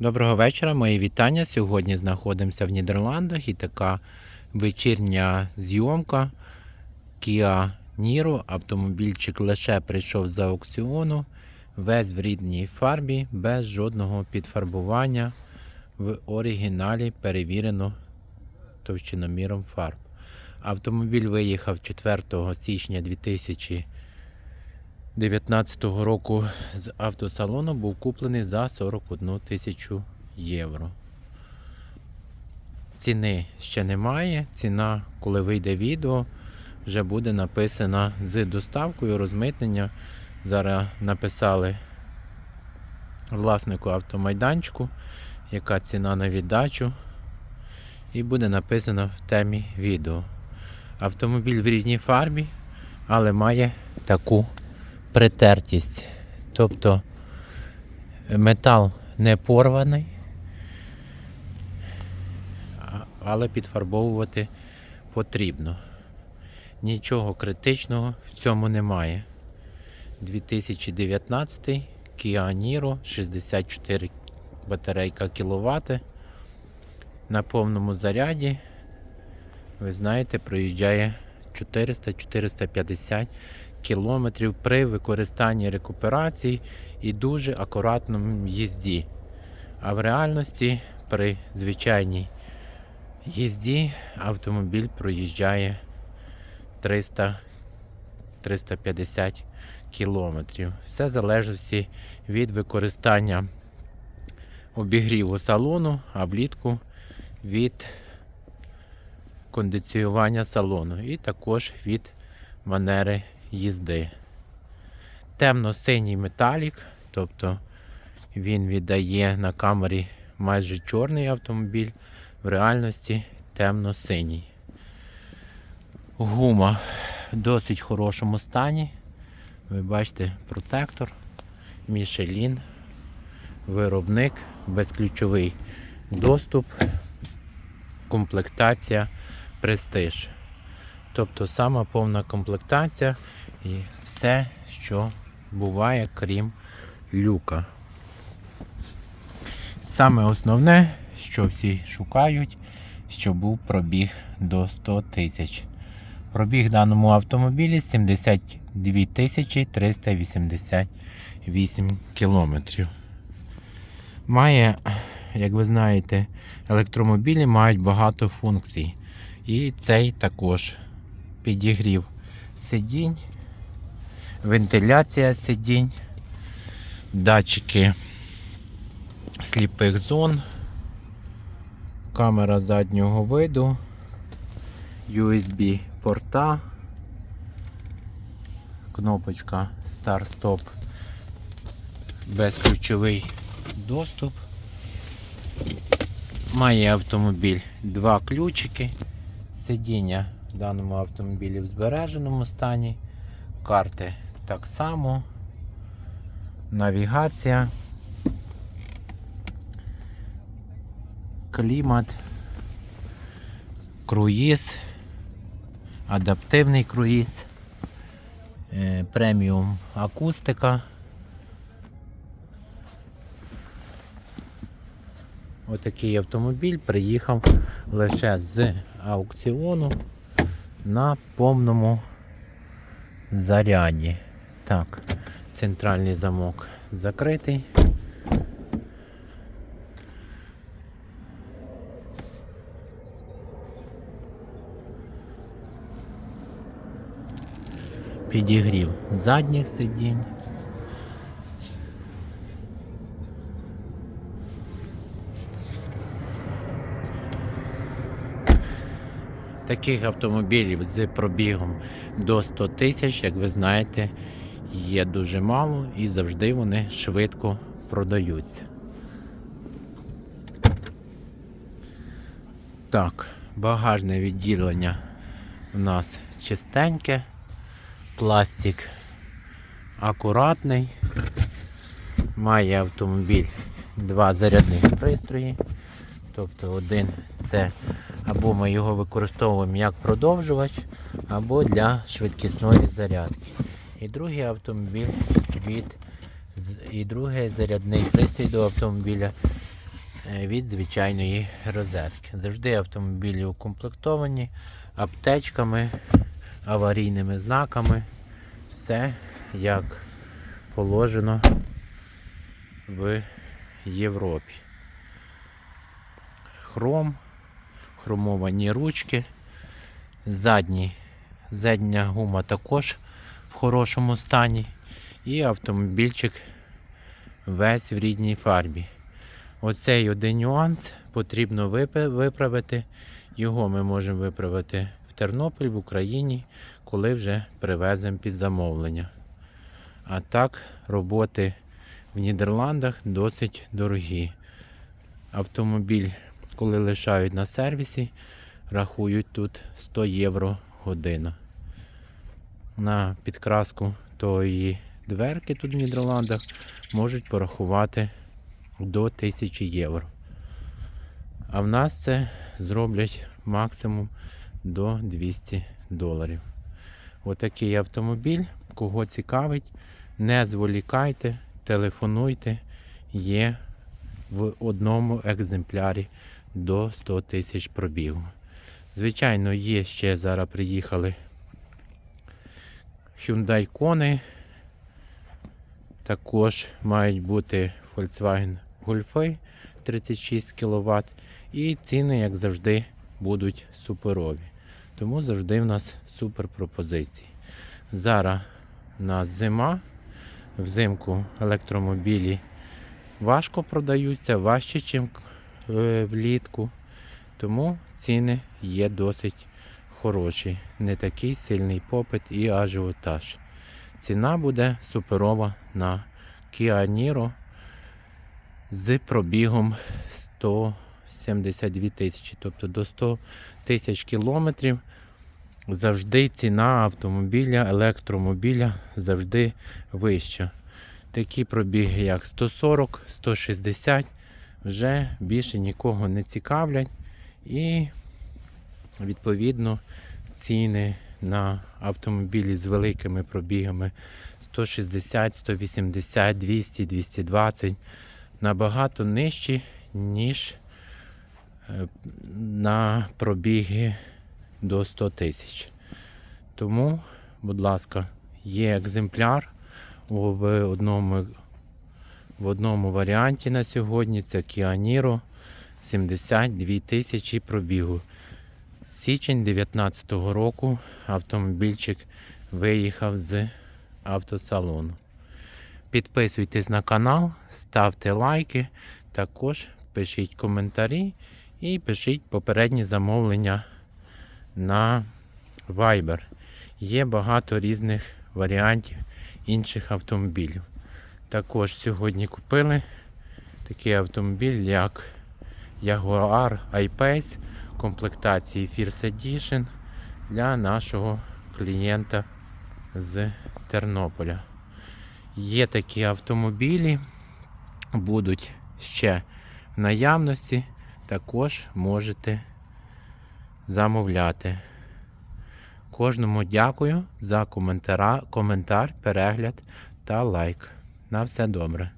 Доброго вечора, мої вітання. Сьогодні знаходимося в Нідерландах і така вечірня зйомка Kia Niro. Автомобільчик лише прийшов з аукціону, весь в рідній фарбі, без жодного підфарбування. В оригіналі перевірено товщиноміром фарб. Автомобіль виїхав 4 січня 2019 року з автосалону, був куплений за 41 тисячу євро. Ціни ще немає. Ціна, коли вийде відео, вже буде написана з доставкою розмитнення. Зараз написали власнику автомайданчику, яка ціна на віддачу. І буде написано в темі відео. Автомобіль в рідній фарбі, але має таку притертість. Тобто метал не порваний, але підфарбовувати потрібно. Нічого критичного в цьому немає. 2019 Kia Niro 64 батарейка кіловати. На повному заряді, ви знаєте, проїжджає 400-450 кілометрів при використанні рекуперації і дуже акуратному їзді. А в реальності при звичайній їзді автомобіль проїжджає 300-350 кілометрів. Все залежить від використання обігріву салону, а влітку від кондиціювання салону і також від манери їзди. Темно-синій металік, тобто він віддає на камері майже чорний автомобіль, в реальності темно-синій. Гума в досить хорошому стані. Ви бачите протектор, Мішелін, виробник, безключовий доступ, комплектація, престиж. Тобто сама повна комплектація і все, що буває, крім люка. Саме основне, що всі шукають, що був пробіг до 100 тисяч. Пробіг даному автомобілі 72 тисячі 388 кілометрів. Має, як ви знаєте, електромобілі мають багато функцій. І цей також підігрів сидінь, вентиляція сидінь, датчики сліпих зон, камера заднього виду, USB порта, кнопочка Start-Stop, безключовий доступ. Має автомобіль два ключики. Сидіння даному автомобілі в збереженому стані. Карти так само. Навігація. Клімат. Круїз. Адаптивний круїз. е, Преміум акустика. Отакий автомобіль приїхав лише з аукціону на повному заряді. Так, центральний замок закритий. Підігрів задніх сидінь. Таких автомобілів з пробігом до 100 тисяч, як ви знаєте, є дуже мало і завжди вони швидко продаються. Так, багажне відділення у нас чистеньке, пластик акуратний. Має автомобіль два зарядних пристрої. Тобто один це або ми його використовуємо як продовжувач, або для швидкісної зарядки. І другий автомобіль від і другий зарядний пристрій до автомобіля е, від звичайної розетки. Завжди автомобілі укомплектовані аптечками, аварійними знаками. Все як положено в Європі. Хром, хромовані ручки, задні, задня гума також в хорошому стані. І автомобільчик весь в рідній фарбі. Оцей один нюанс потрібно виправити. Його ми можемо виправити в Тернопіль, в Україні, коли вже привеземо під замовлення. А так, роботи в Нідерландах досить дорогі. Автомобіль, коли лишають на сервісі, рахують тут 100 євро година. На підкраску тої дверки тут в Нідерландах можуть порахувати до 1000 євро. А в нас це зроблять максимум до 200 доларів. Отакий автомобіль, кого цікавить, не зволікайте, телефонуйте, є в одному екземплярі до 100 тисяч пробігу. Звичайно, є ще зараз приїхали Hyundai Kona, також мають бути Volkswagen Golf 36 кВт. І ціни, як завжди, будуть суперові. Тому завжди в нас супер пропозиції. Зараз у нас зима. Взимку електромобілі важко продаються, важче, ніж влітку. Тому ціни є досить хороші. Не такий сильний попит і ажіотаж. Ціна буде суперова на Kia Niro з пробігом 172 тисячі, тобто до 100 тисяч кілометрів. Завжди ціна автомобіля, електромобіля завжди вища. Такі пробіги, як 140, 160, вже більше нікого не цікавлять. І відповідно ціни на автомобілі з великими пробігами 160, 180, 200, 220 набагато нижчі, ніж е, на пробіги до 100 тисяч. Тому, будь ласка, є екземпляр в одному, в одному варіанті на сьогодні. Це Kia Niro 72 тисячі пробігу. Січень 2019 року автомобільчик виїхав з автосалону. Підписуйтесь на канал, ставте лайки, також пишіть коментарі і пишіть попередні замовлення на Viber. Є багато різних варіантів інших автомобілів. Також сьогодні купили такий автомобіль, як Jaguar I-Pace комплектації First Edition для нашого клієнта з Тернополя. Є такі автомобілі, будуть ще в наявності, також можете замовляти. Кожному дякую за коментар, перегляд та лайк. На все добре.